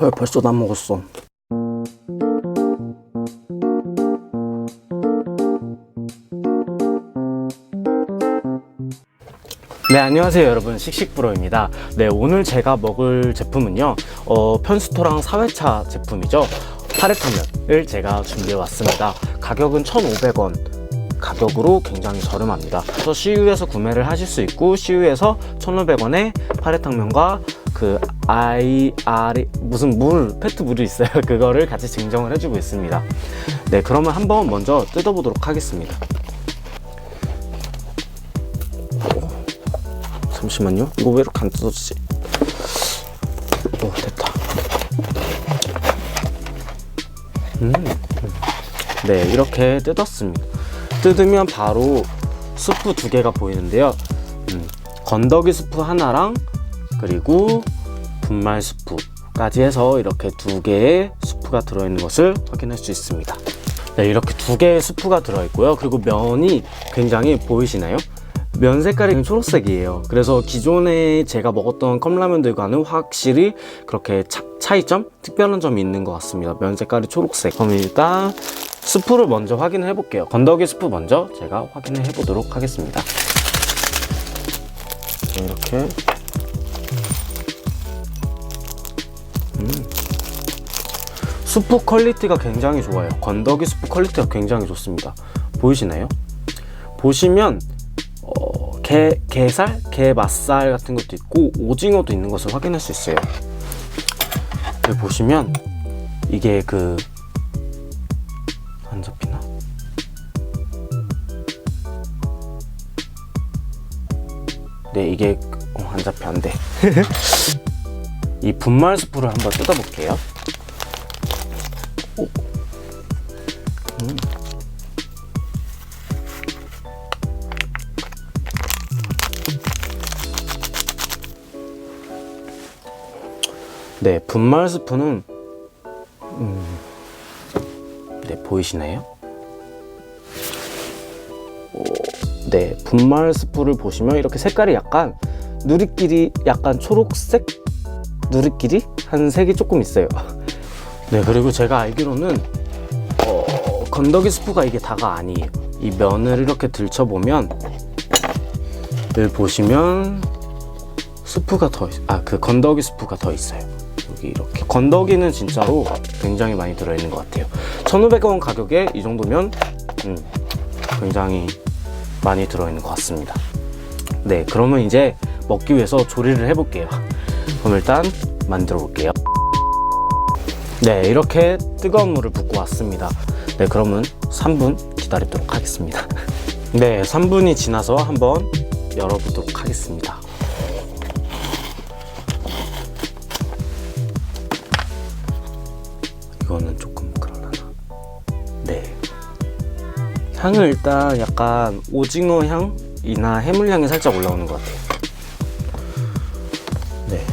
왜 벌써 다 먹었어? 네 안녕하세요 여러분. 씩씩브로입니다. 네 오늘 제가 먹을 제품은요 어, 편스토랑 4회차 제품이죠. 파래탕면을 제가 준비해 왔습니다. 가격은 1,500원 가격으로 굉장히 저렴합니다 그래서 CU에서 구매를 하실 수 있고 CU에서 1,500원에 파래탕면과 그 IR 무슨 물 페트 물이 있어요 그거를 같이 증정을 해주고 있습니다 네 그러면 한번 먼저 뜯어보도록 하겠습니다 잠시만요. 이거 왜 이렇게 안 뜯어지지? 오, 됐다. 음. 네, 이렇게 뜯었습니다. 뜯으면 바로 스프 두 개가 보이는데요. 음, 건더기 스프 하나랑 그리고 분말 스프까지 해서 이렇게 두 개의 스프가 들어있는 것을 확인할 수 있습니다. 네, 이렇게 두 개의 스프가 들어있고요. 그리고 면이 굉장히 보이시나요? 면 색깔이 초록색이에요. 그래서 기존에 제가 먹었던 컵라면들과는 확실히 그렇게 차, 차이점, 특별한 점이 있는 것 같습니다. 면 색깔이 초록색. 그럼 일단 스프를 먼저 확인을 해볼게요. 건더기 스프 먼저 제가 확인을 해보도록 하겠습니다. 네, 이렇게. 음. 스프 퀄리티가 굉장히 좋아요. 건더기 스프 퀄리티가 굉장히 좋습니다. 보이시나요? 보시면 어, 게, 게살, 게 맛살 같은 것도 있고 오징어도 있는 것을 확인할 수 있어요. 여기 보시면 이게 그 네, 이게 어, 안 잡혀 안 돼. 이 분말 스프를 한번 뜯어볼게요. 오. 음. 네, 분말 스프는 음, 네 보이시나요? 네, 분말 스프를 보시면 이렇게 색깔이 약간 누리끼리 약간 초록색 누리끼리 한 색이 조금 있어요. 네, 그리고 제가 알기로는 어, 건더기 스프가 이게 다가 아니에요. 이 면을 이렇게 들춰보면 늘 보시면 스프가 더, 아, 그 건더기 스프가 더 있어요. 여기 이렇게. 건더기는 진짜로 굉장히 많이 들어있는 것 같아요. 1,500원 가격에 이 정도면, 음, 굉장히 많이 들어있는 것 같습니다. 네, 그러면 이제 먹기 위해서 조리를 해 볼게요. 그럼 일단 만들어 볼게요. 네, 이렇게 뜨거운 물을 붓고 왔습니다. 네, 그러면 3분 기다리도록 하겠습니다. 네, 3분이 지나서 한번 열어보도록 하겠습니다. 향은 일단 약간 오징어 향이나 해물 향이 살짝 올라오는 것 같아요. 네.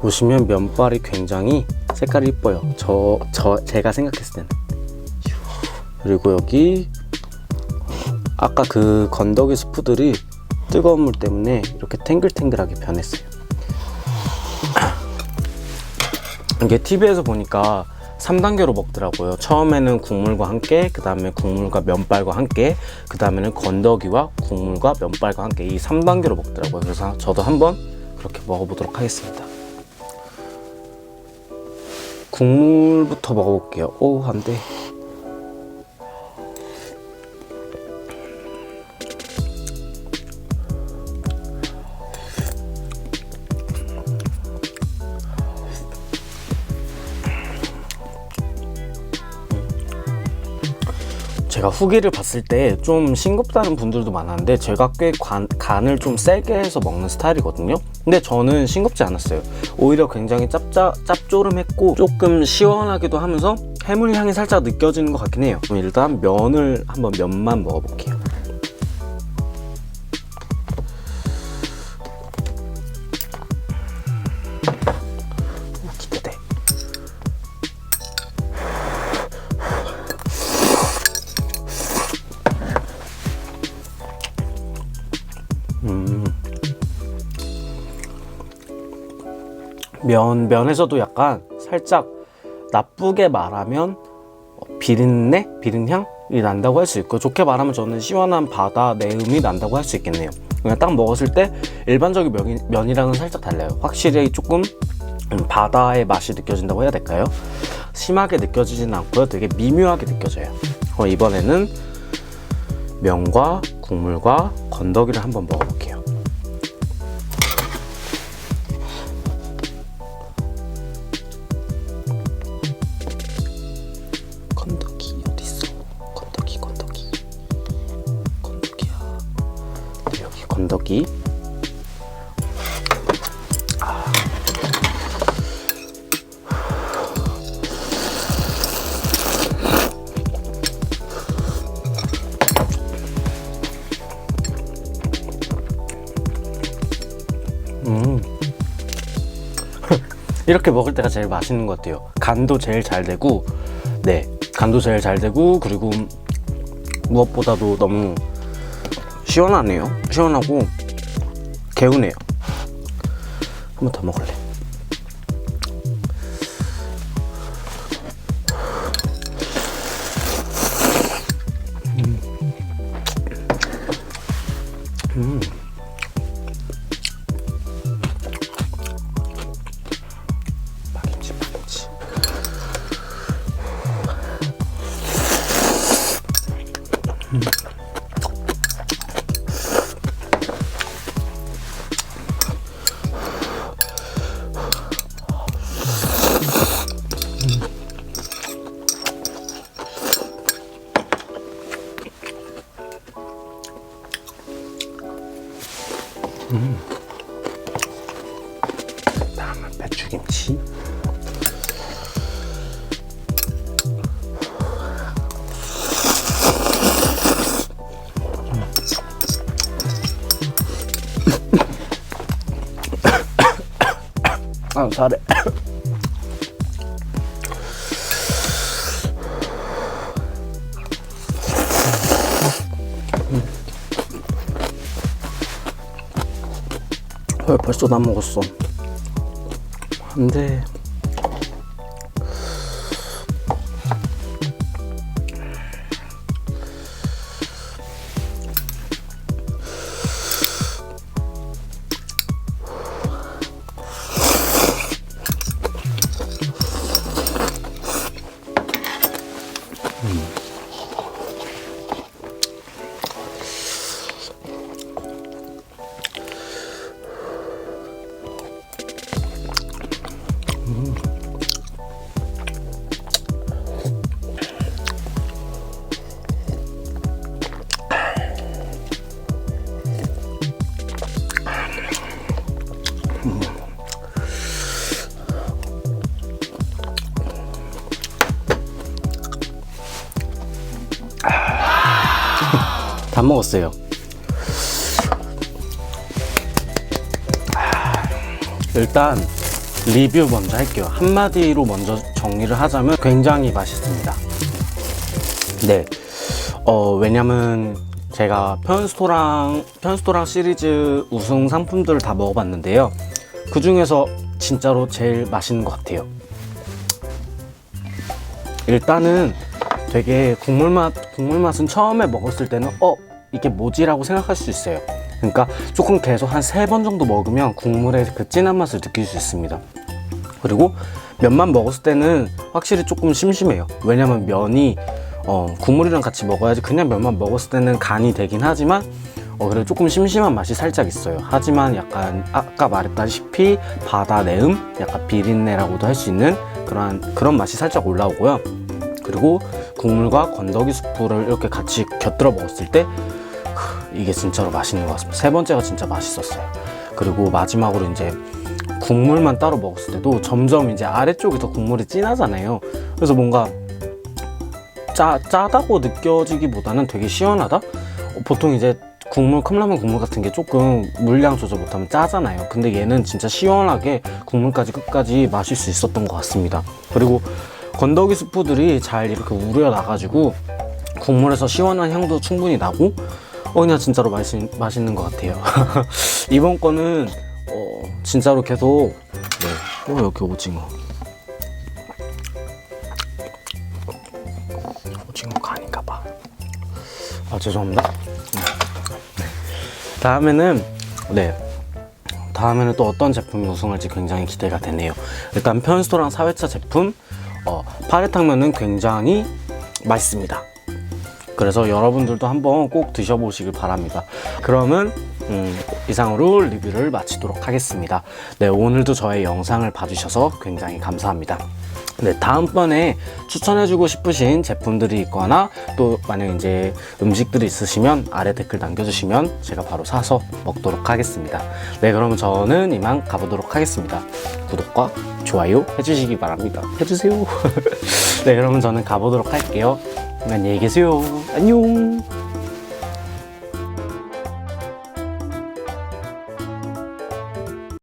보시면 면발이 굉장히 색깔이 이뻐요. 저, 저, 제가 생각했을 때는. 그리고 여기, 아까 그 건더기 스프들이 뜨거운 물 때문에 이렇게 탱글탱글하게 변했어요. 이게 TV에서 보니까 3단계로 먹더라고요. 처음에는 국물과 함께, 그 다음에 국물과 면발과 함께, 그 다음에는 건더기와 국물과 면발과 함께 이 3단계로 먹더라고요. 그래서 저도 한번 그렇게 먹어보도록 하겠습니다. 국물부터 먹어볼게요. 오, 안 돼. 후기를 봤을 때 좀 싱겁다는 분들도 많았는데 제가 꽤 간, 간을 좀 세게 해서 먹는 스타일이거든요. 근데 저는 싱겁지 않았어요. 오히려 굉장히 짭짜, 짭조름했고 조금 시원하기도 하면서 해물 향이 살짝 느껴지는 것 같긴 해요. 일단 면을 한번 면만 먹어볼게요 면 면에서도 약간 살짝 나쁘게 말하면 어, 비린내, 비린향이 난다고 할 수 있고 좋게 말하면 저는 시원한 바다 내음이 난다고 할 수 있겠네요. 그냥 딱 먹었을 때 일반적인 면이, 면이랑은 살짝 달라요. 확실히 조금 음, 바다의 맛이 느껴진다고 해야 될까요? 심하게 느껴지진 않고요. 되게 미묘하게 느껴져요. 어, 이번에는 면과 국물과 건더기를 한번 먹어볼게요. 이렇게 먹을 때가 제일 맛있는 것 같아요. 간도 제일 잘 되고, 네, 간도 제일 잘 되고, 그리고 무엇보다도 너무 시원하네요. 시원하고 개운해요. 한 번 더 먹을래. 다음은 배추김치. 아, 잘해. 벌써 다 먹었어. 안 돼. 먹었어요. 일단 리뷰 먼저 할게요. 한마디로 먼저 정리를 하자면 굉장히 맛있습니다. 네. 어, 왜냐면 제가 편스토랑, 편스토랑 시리즈 우승 상품들을 다 먹어봤는데요. 그 중에서 진짜로 제일 맛있는 것 같아요. 일단은 되게 국물 맛, 국물 맛은 처음에 먹었을 때는 어, 이게 뭐지라고 생각할 수 있어요. 그러니까 조금 계속 한 세 번 정도 먹으면 국물의 그 진한 맛을 느낄 수 있습니다. 그리고 면만 먹었을 때는 확실히 조금 심심해요. 왜냐면 면이 어, 국물이랑 같이 먹어야지 그냥 면만 먹었을 때는 간이 되긴 하지만 어, 그래도 조금 심심한 맛이 살짝 있어요. 하지만 약간 아까 말했다시피 바다 내음, 약간 비린내라고도 할 수 있는 그런 그런 맛이 살짝 올라오고요. 그리고 국물과 건더기 스프를 이렇게 같이 곁들여 먹었을 때 크, 이게 진짜로 맛있는 것 같습니다. 세 번째가 진짜 맛있었어요. 그리고 마지막으로 이제 국물만 따로 먹었을 때도 점점 이제 아래쪽이 더 국물이 진하잖아요. 그래서 뭔가 짜, 짜다고 느껴지기보다는 되게 시원하다? 어, 보통 이제 국물, 컵라면 국물 같은 게 조금 물량 조절 못하면 짜잖아요. 근데 얘는 진짜 시원하게 국물까지 끝까지 마실 수 있었던 것 같습니다. 그리고 건더기 스프들이 잘 이렇게 우려 나가지고 국물에서 시원한 향도 충분히 나고 어 그냥 진짜로 맛있, 맛있는 것 같아요. 이번 거는 어, 진짜로 계속 네, 어 여기 오징어 오징어가 아닌가 봐. 아 죄송합니다. 네. 다음에는 네 다음에는 또 어떤 제품이 우승할지 굉장히 기대가 되네요. 일단 편스토랑 사회차 제품 어, 파래탕면은 굉장히 맛있습니다. 그래서 여러분들도 한번 꼭 드셔보시길 바랍니다. 그러면 음, 이상으로 리뷰를 마치도록 하겠습니다. 네, 오늘도 저의 영상을 봐주셔서 굉장히 감사합니다. 네, 다음번에 추천해주고 싶으신 제품들이 있거나 또 만약 이제 음식들이 있으시면 아래 댓글 남겨주시면 제가 바로 사서 먹도록 하겠습니다. 네, 그러면 저는 이만 가보도록 하겠습니다. 구독과 좋아요 해주시기 바랍니다. 해주세요. 네, 그러면 저는 가보도록 할게요. 안녕히 계세요. 안녕.